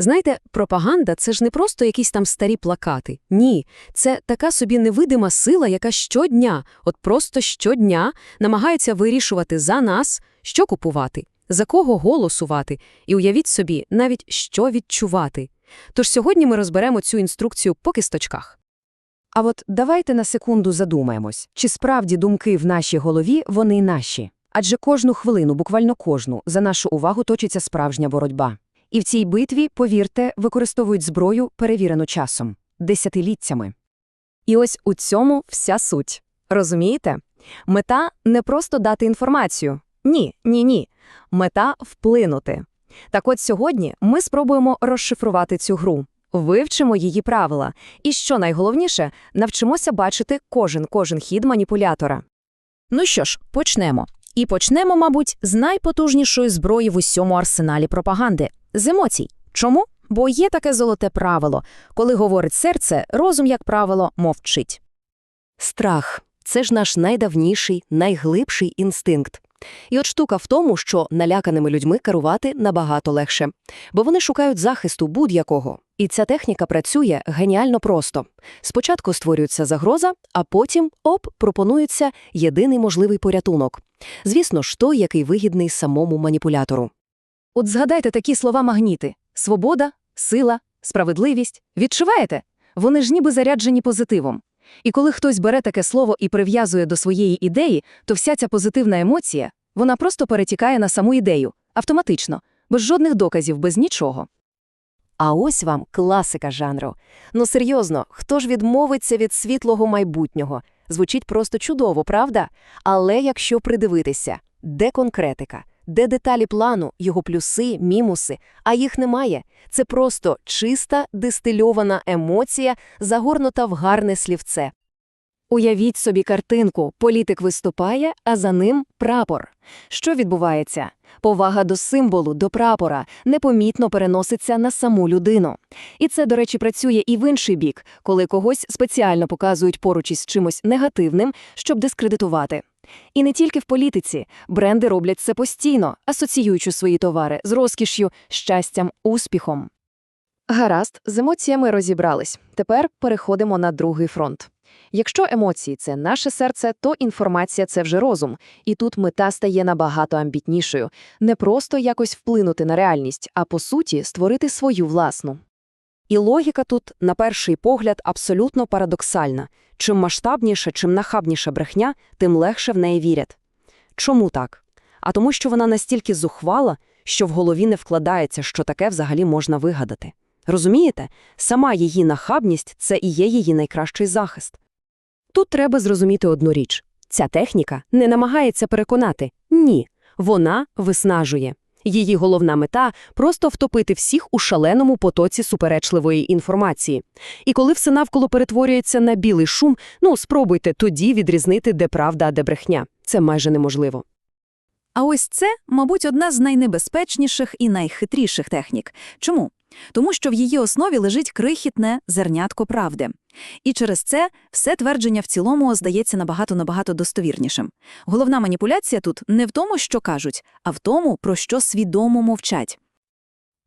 Знаєте, пропаганда це ж не просто якісь там старі плакати. Ні, це така собі невидима сила, яка щодня, от просто щодня, намагається вирішувати за нас, що купувати, за кого голосувати, і уявіть собі, навіть що відчувати. Тож сьогодні ми розберемо цю інструкцію по кісточках. А от давайте на секунду задумаємось, чи справді думки в нашій голові вони наші. Адже кожну хвилину, буквально кожну, за нашу увагу точиться справжня боротьба. І в цій битві, повірте, використовують зброю, перевірену часом, десятиліттями. І ось у цьому вся суть. Розумієте? Мета не просто дати інформацію. Ні, ні, ні. Мета вплинути. Так от сьогодні ми спробуємо розшифрувати цю гру, вивчимо її правила. І що найголовніше, навчимося бачити кожен кожен хід маніпулятора. Ну що ж, почнемо. І почнемо, мабуть, з найпотужнішої зброї в усьому арсеналі пропаганди з емоцій. Чому? Бо є таке золоте правило. Коли говорить серце, розум, як правило, мовчить. Страх це ж наш найдавніший, найглибший інстинкт. І от штука в тому, що наляканими людьми керувати набагато легше, бо вони шукають захисту будь-якого. І ця техніка працює геніально просто. Спочатку створюється загроза, а потім, оп, пропонується єдиний можливий порятунок. Звісно ж, той, який вигідний самому маніпулятору. От згадайте такі слова магніти – свобода, сила, справедливість. Відчуваєте? Вони ж ніби заряджені позитивом. І коли хтось бере таке слово і прив'язує до своєї ідеї, то вся ця позитивна емоція, вона просто перетікає на саму ідею, автоматично, без жодних доказів, без нічого. А ось вам класика жанру. Ну серйозно, хто ж відмовиться від світлого майбутнього? Звучить просто чудово, правда? Але якщо придивитися, де конкретика, де деталі плану, його плюси, мінуси, а їх немає. Це просто чиста, дистильована емоція, загорнута в гарне слівце. Уявіть собі картинку, політик виступає, а за ним прапор. Що відбувається? Повага до символу, до прапора непомітно переноситься на саму людину. І це, до речі, працює і в інший бік, коли когось спеціально показують поруч із чимось негативним, щоб дискредитувати. І не тільки в політиці. Бренди роблять це постійно, асоціюючи свої товари з розкіш'ю, щастям, успіхом. Гаразд, з емоціями розібрались. Тепер переходимо на другий фронт. Якщо емоції це наше серце, то інформація це вже розум, і тут мета стає набагато амбітнішою не просто якось вплинути на реальність, а по суті створити свою власну. І логіка тут, на перший погляд, абсолютно парадоксальна. Чим масштабніша, чим нахабніша брехня, тим легше в неї вірять. Чому так? А тому, що вона настільки зухвала, що в голові не вкладається, що таке взагалі можна вигадати. Розумієте? Сама її нахабність – це і є її найкращий захист. Тут треба зрозуміти одну річ. Ця техніка не намагається переконати. Ні. Вона виснажує. Її головна мета – просто втопити всіх у шаленому потоці суперечливої інформації. І коли все навколо перетворюється на білий шум, ну, спробуйте тоді відрізнити, де правда, а де брехня. Це майже неможливо. А ось це, мабуть, одна з найнебезпечніших і найхитріших технік. Чому? Тому що в її основі лежить крихітне зернятко правди. І через це все твердження в цілому здається набагато-набагато достовірнішим. Головна маніпуляція тут не в тому, що кажуть, а в тому, про що свідомо мовчать.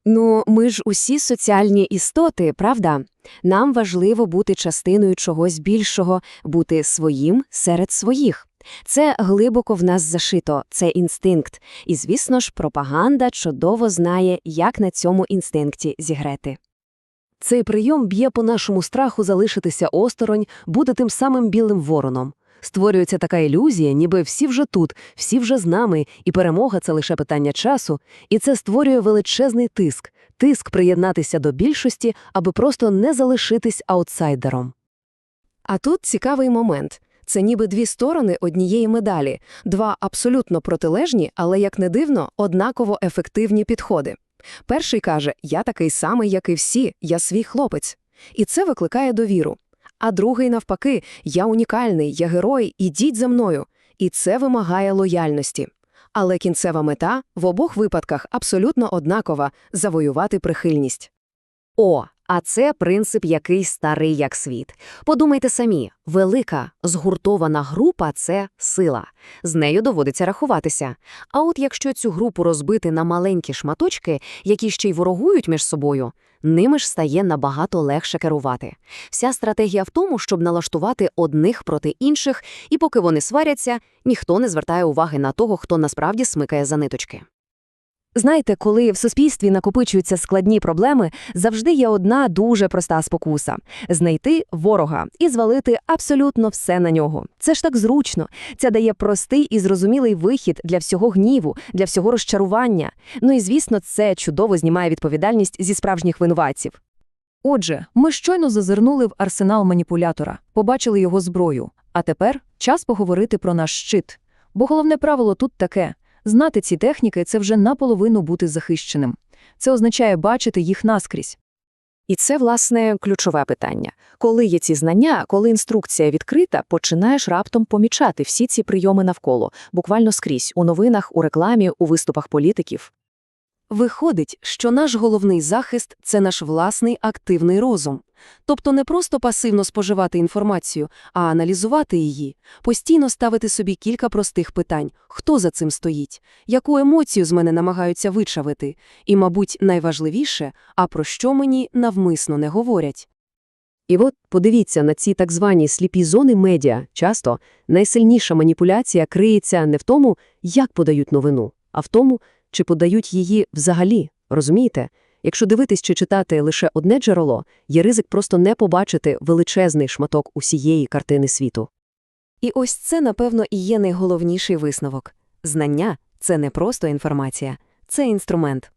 Ну, ми ж усі соціальні істоти, правда? Нам важливо бути частиною чогось більшого, бути своїм серед своїх. Це глибоко в нас зашито, це інстинкт. І, звісно ж, пропаганда чудово знає, як на цьому інстинкті зіграти. Цей прийом б'є по нашому страху залишитися осторонь, бути тим самим білим вороном. Створюється така ілюзія, ніби всі вже тут, всі вже з нами, і перемога це лише питання часу, і це створює величезний тиск, тиск приєднатися до більшості, аби просто не залишитись аутсайдером. А тут цікавий момент. Це ніби дві сторони однієї медалі, два абсолютно протилежні, але, як не дивно, однаково ефективні підходи. Перший каже, я такий самий, як і всі, я свій хлопець. І це викликає довіру. А другий, навпаки, я унікальний, я герой, ідіть за мною. І це вимагає лояльності. Але кінцева мета в обох випадках абсолютно однакова завоювати прихильність. О, А це принцип, який старий як світ. Подумайте самі, велика, згуртована група – це сила. З нею доводиться рахуватися. А от якщо цю групу розбити на маленькі шматочки, які ще й ворогують між собою, ними ж стає набагато легше керувати. Вся стратегія в тому, щоб налаштувати одних проти інших, і поки вони сваряться, ніхто не звертає уваги на того, хто насправді смикає за ниточки. Знаєте, коли в суспільстві накопичуються складні проблеми, завжди є одна дуже проста спокуса – знайти ворога і звалити абсолютно все на нього. Це ж так зручно. Це дає простий і зрозумілий вихід для всього гніву, для всього розчарування. Ну і, звісно, це чудово знімає відповідальність зі справжніх винуватців. Отже, ми щойно зазирнули в арсенал маніпулятора, побачили його зброю. А тепер час поговорити про наш щит. Бо головне правило тут таке – знати ці техніки – це вже наполовину бути захищеним. Це означає бачити їх наскрізь. І це, власне, ключове питання. Коли є ці знання, коли інструкція відкрита, починаєш раптом помічати всі ці прийоми навколо, буквально скрізь, у новинах, у рекламі, у виступах політиків. Виходить, що наш головний захист – це наш власний активний розум. Тобто не просто пасивно споживати інформацію, а аналізувати її, постійно ставити собі кілька простих питань – хто за цим стоїть, яку емоцію з мене намагаються вичавити, і, мабуть, найважливіше – а про що мені навмисно не говорять. І от подивіться на ці так звані сліпі зони медіа. Часто найсильніша маніпуляція криється не в тому, як подають новину, а в тому, чи подають її взагалі. Розумієте? Якщо дивитись чи читати лише одне джерело, є ризик просто не побачити величезний шматок усієї картини світу. І ось це, напевно, і є найголовніший висновок. Знання – це не просто інформація, це інструмент.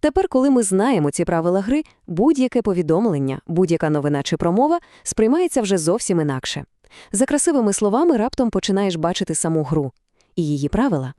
Тепер, коли ми знаємо ці правила гри, будь-яке повідомлення, будь-яка новина чи промова сприймається вже зовсім інакше. За красивими словами раптом починаєш бачити саму гру. І її правила